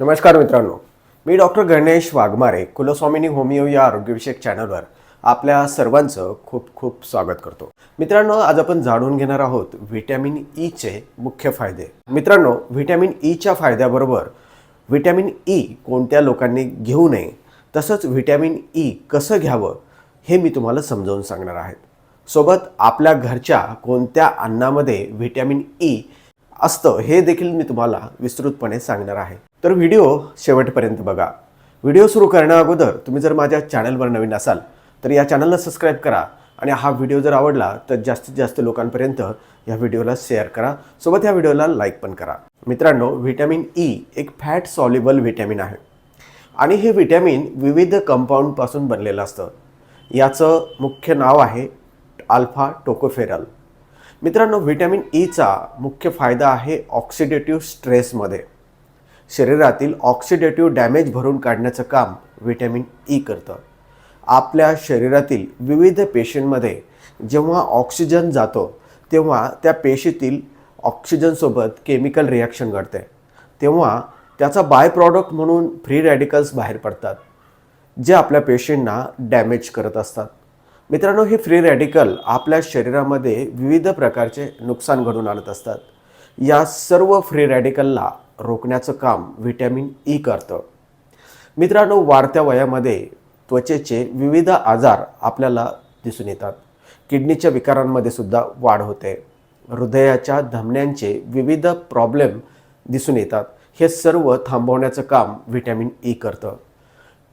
नमस्कार मित्रांनो. मी डॉक्टर गणेश वाघमारे कुलस्वामिनी होमिओ या आरोग्यविषयक चॅनलवर आपल्या सर्वांचं खूप खूप स्वागत करतो. मित्रांनो आज आपण जाणून घेणार आहोत व्हिटॅमिन e ईचे मुख्य फायदे. मित्रांनो व्हिटॅमिन e ईच्या फायद्याबरोबर व्हिटॅमिन ई कोणत्या लोकांनी घेऊ नये तसंच व्हिटॅमिन ई कसं घ्यावं हे मी तुम्हाला समजावून सांगणार आहे. सोबत आपल्या घरच्या कोणत्या अन्नामध्ये व्हिटॅमिन ई असतं हे देखील मी तुम्हाला विस्तृतपणे सांगणार आहे. तर व्हिडिओ शेवटपर्यंत बघा. व्हिडिओ सुरू करण्याअगोदर तुम्ही जर माझ्या चॅनलवर नवीन असाल तर या चॅनलला सबस्क्राईब करा आणि हा व्हिडिओ जर आवडला तर जास्तीत जास्त लोकांपर्यंत या व्हिडिओला शेअर करा. सोबत या व्हिडिओला लाईक पण करा. मित्रांनो व्हिटॅमिन ई e एक फॅट सॉल्युबल व्हिटॅमिन आहे. आणि हे व्हिटॅमिन विविध कंपाऊंडपासून बनलेलं असतं. याचं मुख्य नाव आहे अल्फा टोकोफेरल मित्रांनो व्हिटॅमिन ईचा e मुख्य फायदा आहे ऑक्सिडेटिव्ह स्ट्रेसमध्ये शरीरातील ऑक्सिडेटिव्ह डॅमेज भरून काढण्याचं काम व्हिटॅमिन ई e करतं. आपल्या शरीरातील विविध पेशींमध्ये जेव्हा ऑक्सिजन जातो तेव्हा त्या पेशीतील ऑक्सिजनसोबत केमिकल रिॲक्शन घडते. तेव्हा त्याचा बाय प्रॉडक्ट म्हणून फ्री रॅडिकल्स बाहेर पडतात जे आपल्या पेशींना डॅमेज करत असतात. मित्रांनो हे फ्री रॅडिकल आपल्या शरीरामध्ये विविध प्रकारचे नुकसान घडून आणत असतात. या सर्व फ्री रॅडिकलला रोखण्याचं काम व्हिटॅमिन ई करतं. मित्रांनो वाढत्या वयामध्ये त्वचेचे विविध आजार आपल्याला दिसून येतात. किडनीच्या विकारांमध्ये सुद्धा वाढ होते. हृदयाच्या धमन्यांचे विविध प्रॉब्लेम दिसून येतात. हे सर्व थांबवण्याचं काम व्हिटॅमिन ई करतं.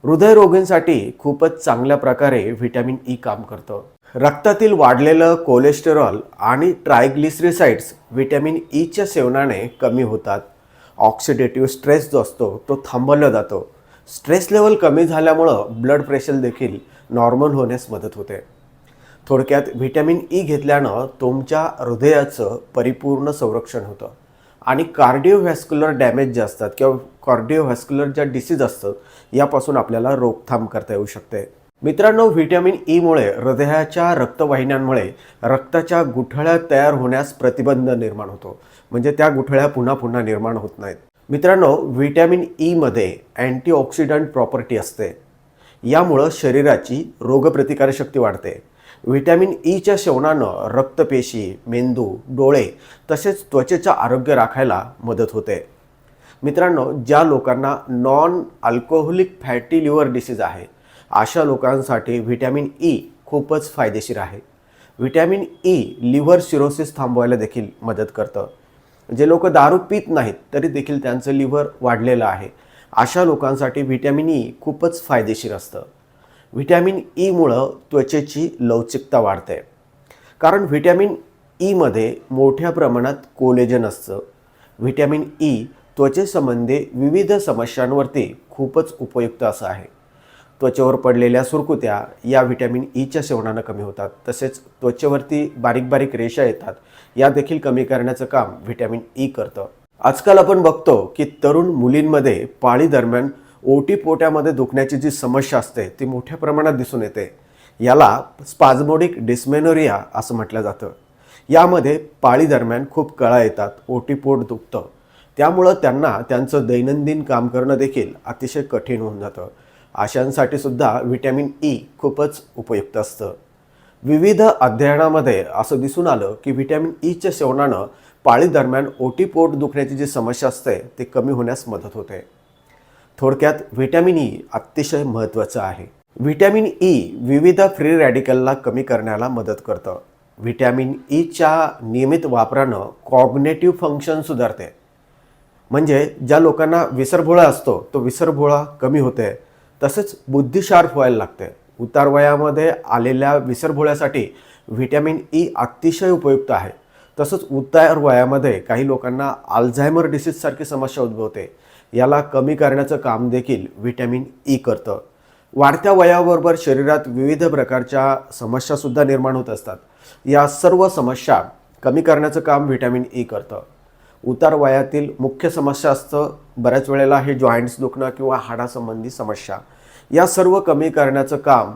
हृदयरोगींसाठी खूपच चांगल्या प्रकारे व्हिटॅमिन ई काम करतं. रक्तातील वाढलेलं कोलेस्टेरॉल आणि ट्रायग्लिसरीसाइड्स व्हिटॅमिन ईच्या सेवनाने कमी होतात. ऑक्सिडेटिव्ह स्ट्रेस जो असतो तो थांबवला जातो. स्ट्रेस लेवल कमी झाल्यामुळं ब्लड प्रेशर देखील नॉर्मल होण्यास मदत होते. थोडक्यात व्हिटॅमिन ई e घेतल्यानं तुमच्या हृदयाचं परिपूर्ण संरक्षण होतं. आणि कार्डिओव्हॅस्क्युलर डॅमेज जे असतात किंवा कार्डिओव्हॅस्क्युलर ज्या डिसीज असतात यापासून आपल्याला रोकथाम करता येऊ शकते. मित्रांनो व्हिटॅमिन ईमुळे e हृदयाच्या रक्तवाहिन्यांमुळे रक्ताच्या गुठळ्या तयार होण्यास प्रतिबंध निर्माण होतो. म्हणजे त्या गुठळ्या पुन्हा पुन्हा निर्माण होत नाहीत. मित्रांनो व्हिटॅमिन ईमध्ये अँटीऑक्सिडंट प्रॉपर्टी असते. यामुळं शरीराची रोगप्रतिकारशक्ती वाढते. व्हिटॅमिन ईच्या सेवनानं रक्तपेशी मेंदू डोळे तसेच त्वचेचं आरोग्य राखायला मदत होते. मित्रांनो ज्या लोकांना non alcoholic fatty liver disease आहे अशा लोकांसाठी व्हिटॅमिन ई खूपच फायदेशीर आहे. व्हिटॅमिन ई लिव्हर सिरोसिस थांबवायला देखील मदत करतं. जे लोक दारू पित नाहीत तरी देखील त्यांचं लिव्हर वाढलेलं आहे. अशा लोकांसाठी व्हिटॅमिन ई खूपच फायदेशीर असतं. व्हिटॅमिन e ईमुळं त्वचेची लवचिकता वाढते. कारण व्हिटॅमिन e ईमध्ये मोठ्या प्रमाणात कोलेजन असतं. व्हिटॅमिन ई त्वचेसंबंधी विविध समस्यांवरती खूपच उपयुक्त असं आहे. त्वचेवर पडलेल्या सुरकुत्या या व्हिटॅमिन e ईच्या सेवनानं कमी होतात. तसेच त्वचेवरती बारीक बारीक रेषा येतात. या देखील कमी करण्याचं काम व्हिटॅमिन ई करतं. आजकाल आपण बघतो की तरुण मुलींमध्ये पाळी दरम्यान ओटी पोट्यामध्ये दुखण्याची जी समस्या असते ती मोठ्या प्रमाणात दिसून येते. याला स्पाझमोडिक डिस्मेनोरिया असं म्हटलं जातं. यामध्ये पाळी दरम्यान खूप कळा येतात ओटीपोट दुखतं. त्यामुळं त्यांना त्यांचं दैनंदिन काम करणं देखील अतिशय कठीण होऊन जातं. अशांसाठी सुद्धा व्हिटॅमिन ई खूपच उपयुक्त असतं. विविध अध्ययनामध्ये असं दिसून आलं की व्हिटॅमिन ईच्या सेवनानं पाळी दरम्यान ओटीपोट दुखण्याची जी समस्या असते ती कमी होण्यास मदत होते. थोडक्यात व्हिटॅमिन ई अतिशय महत्त्वाचं आहे. व्हिटॅमिन ई विविध फ्री रॅडिकलला कमी करण्याला मदत करतं. व्हिटॅमिन ईच्या नियमित वापरानं कॉग्नेटिव्ह फंक्शन सुधारते. म्हणजे ज्या लोकांना विसरभोळा असतो तो विसरभोळा कमी होते. तसेच बुद्धी शार्प व्हायला लागते. उतार वयामध्ये आलेल्या विसरभोळ्यासाठी व्हिटॅमिन ई अतिशय उपयुक्त आहे. तसंच उतार वयामध्ये काही लोकांना अल्झायमर डिसीजसारखी समस्या उद्भवते. याला कमी करण्याचं काम देखील व्हिटॅमिन ई करतं. वाढत्या वयाबरोबर शरीरात विविध प्रकारच्या समस्यासुद्धा निर्माण होत असतात. या सर्व समस्या कमी करण्याचं काम व्हिटॅमिन ई करतं. उतार वयातील मुख्य समस्या असतं बऱ्याच वेळेला हे जॉईंट्स दुखणं किंवा हाडासंबंधी समस्या. या सर्व कमी करण्याचं काम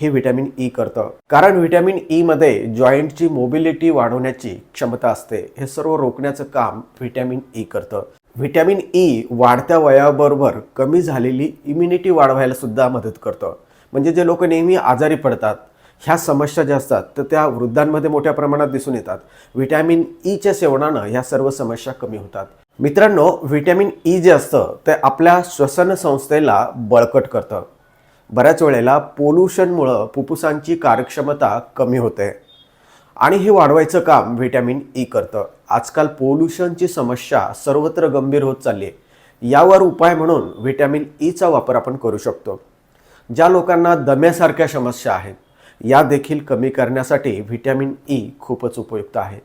हे व्हिटॅमिन ई e करतं. कारण व्हिटॅमिन ईमध्ये जॉईंटची मोबिलिटी वाढवण्याची क्षमता असते. हे सर्व रोखण्याचं काम व्हिटॅमिन ई e करतं. व्हिटॅमिन ई e वाढत्या वयाबरोबर कमी झालेली इम्युनिटी वाढवायला सुद्धा मदत करतं. म्हणजे जे लोक नेहमी आजारी पडतात ह्या समस्या ज्या असतात तर त्या वृद्धांमध्ये मोठ्या प्रमाणात दिसून येतात. व्हिटॅमिन e ईच्या सेवनानं ह्या सर्व समस्या कमी होतात. मित्रांनो व्हिटॅमिन ई जे असतं ते आपल्या श्वसन संस्थेला बळकट करतं. बऱ्याच वेळेला पोल्युशनमुळं फुफ्फुसांची कार्यक्षमता कमी होते. आणि हे वाढवायचं काम व्हिटॅमिन ई करतं. आजकाल पोल्युशनची समस्या सर्वत्र गंभीर होत चालली आहे. यावर उपाय म्हणून व्हिटॅमिन ईचा वापर आपण करू शकतो. ज्या लोकांना दम्यासारख्या समस्या आहेत या देखील कमी करण्यासाठी व्हिटॅमिन ई खूपच उपयुक्त आहे.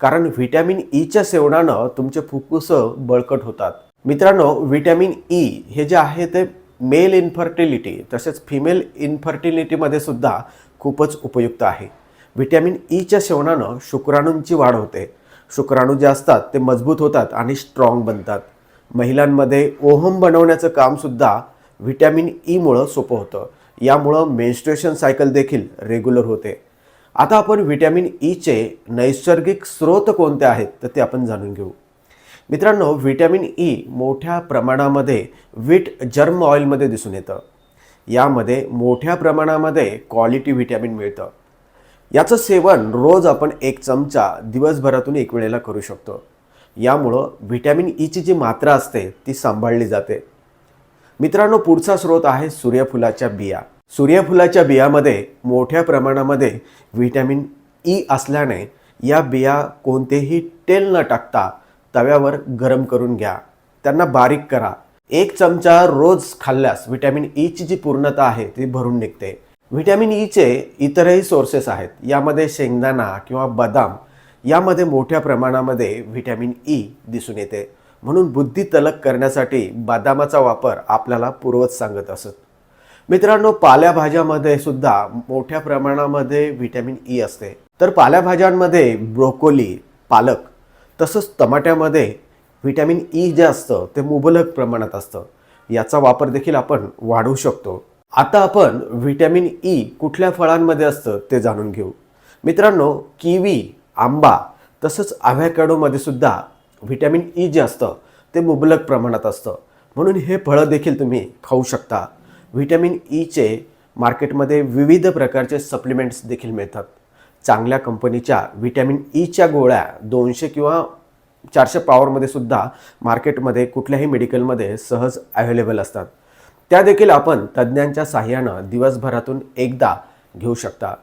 कारण व्हिटॅमिन ईच्या सेवनानं तुमचे फुफ्फुसं बळकट होतात. मित्रांनो व्हिटॅमिन ई हे जे आहे ते मेल इन्फर्टिलिटी तसेच फिमेल इन्फर्टिलिटीमध्ये सुद्धा खूपच उपयुक्त आहे. व्हिटॅमिन ईच्या सेवनानं शुक्राणूंची वाढ होते. शुक्राणू जे असतात ते मजबूत होतात आणि स्ट्रॉंग बनतात. महिलांमध्ये ओहम बनवण्याचं कामसुद्धा व्हिटॅमिन ईमुळं सोपं होतं. यामुळं मेन्स्ट्रुएशन सायकल देखील रेग्युलर होते. आता आपण व्हिटॅमिन ईचे e नैसर्गिक स्रोत कोणते आहेत तर ते आपण जाणून घेऊ. मित्रांनो व्हिटॅमिन ई e मोठ्या प्रमाणामध्ये व्हीट जर्म ऑइलमध्ये दिसून येतं. यामध्ये मोठ्या प्रमाणामध्ये क्वालिटी व्हिटॅमिन मिळतं. याचं सेवन रोज आपण एक चमचा दिवसभरातून एक वेळेला करू शकतो. यामुळं व्हिटॅमिन ईची e जी मात्रा असते ती सांभाळली जाते. मित्रांनो पुढचा स्रोत आहे सूर्यफुलाच्या बिया. सूर्यफुलाच्या बियामध्ये मोठ्या प्रमाणामध्ये व्हिटॅमिन ई असल्याने या बिया कोणतेही तेल न टाकता तव्यावर गरम करून घ्या. त्यांना बारीक करा. एक चमचा रोज खाल्ल्यास व्हिटॅमिन ईची जी पूर्णता आहे ती भरून निघते. व्हिटॅमिन ईचे इतरही सोर्सेस आहेत. यामध्ये शेंगदाणा किंवा बदाम यामध्ये मोठ्या प्रमाणामध्ये व्हिटॅमिन ई दिसून येते. म्हणून बुद्धी तलक करण्यासाठी बदामाचा वापर आपल्याला पूर्वज सांगत असत. मित्रांनो पाल्याभाज्यामध्ये सुद्धा मोठ्या प्रमाणामध्ये व्हिटॅमिन ई असते. तर पाल्याभाज्यांमध्ये ब्रोकोली पालक तसंच टमाट्यामध्ये व्हिटॅमिन ई जे असतं ते मुबलक प्रमाणात असतं. याचा वापर देखील आपण वाढवू शकतो. आता आपण व्हिटॅमिन ई कुठल्या फळांमध्ये असतं ते जाणून घेऊ. मित्रांनो किवी आंबा तसंच ॲव्हॅकॅडोमध्ये सुद्धा व्हिटॅमिन ई जे असतं ते मुबलक प्रमाणात असतं. म्हणून हे फळं देखील तुम्ही खाऊ शकता. व्हिटॅमिन ईचे मार्केटमध्ये विविध प्रकारचे सप्लिमेंट्स देखील मिळतात. चांगल्या कंपनीच्या व्हिटॅमिन ईच्या गोळ्या दोनशे किंवा चारशे पावरमध्ये सुद्धा मार्केटमध्ये कुठल्याही मेडिकलमध्ये सहज अवेलेबल असतात. त्या देखील आपण तज्ज्ञांच्या साह्यानं दिवसभरातून एकदा घेऊ शकता.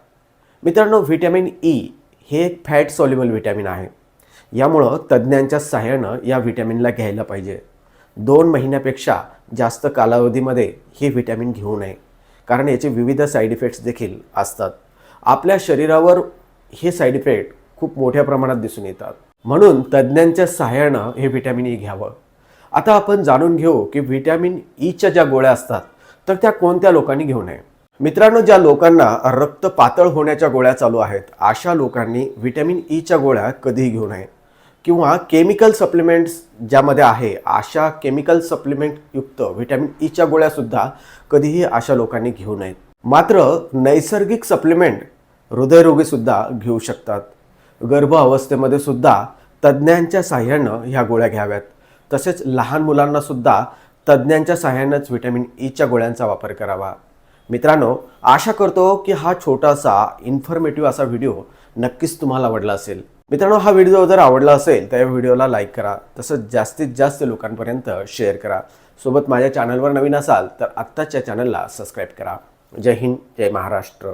मित्रांनो व्हिटॅमिन ई हे एक फॅट सॉल्युबल व्हिटॅमिन आहे. यामुळं तज्ज्ञांच्या सहाय्यानं या व्हिटॅमिनला घ्यायला पाहिजे. दोन महिन्यापेक्षा जास्त कालावधीमध्ये हे व्हिटॅमिन घेऊ नये. कारण याचे विविध साईड इफेक्ट्स देखील असतात. आपल्या शरीरावर हे साईड इफेक्ट खूप मोठ्या प्रमाणात दिसून येतात. म्हणून तज्ज्ञांच्या सहाय्यानं हे व्हिटॅमिन ई घ्यावं. आता आपण जाणून घेऊ की व्हिटॅमिन ईच्या ज्या गोळ्या असतात तर त्या कोणत्या लोकांनी घेऊ नये? मित्रांनो ज्या लोकांना रक्त पातळ होण्याच्या गोळ्या चालू आहेत अशा लोकांनी व्हिटॅमिन ईच्या गोळ्या कधीही घेऊ नये. किंवा केमिकल सप्लिमेंट्स ज्यामध्ये आहे अशा केमिकल सप्लिमेंटयुक्त व्हिटॅमिन e ईच्या गोळ्यासुद्धा कधीही अशा लोकांनी घेऊ नयेत. मात्र नैसर्गिक सप्लिमेंट हृदयरोगीसुद्धा घेऊ शकतात. गर्भ अवस्थेमध्ये सुद्धा तज्ज्ञांच्या साह्यानं ह्या गोळ्या घ्याव्यात. तसेच लहान मुलांनासुद्धा तज्ज्ञांच्या साह्यानंच व्हिटॅमिन e ईच्या गोळ्यांचा वापर करावा. मित्रांनो आशा करतो की हा छोटासा इन्फॉर्मेटिव्ह असा व्हिडिओ नक्कीच तुम्हाला आवडला असेल. मित्रांनो हा व्हिडिओ जर आवडला असेल तर या व्हिडिओला लाईक करा. तसंच जास्तीत जास्त लोकांपर्यंत शेअर करा. सोबत माझ्या चॅनलवर नवीन असाल तर आत्ताच्या चॅनलला सबस्क्राईब करा. जय हिंद जय महाराष्ट्र.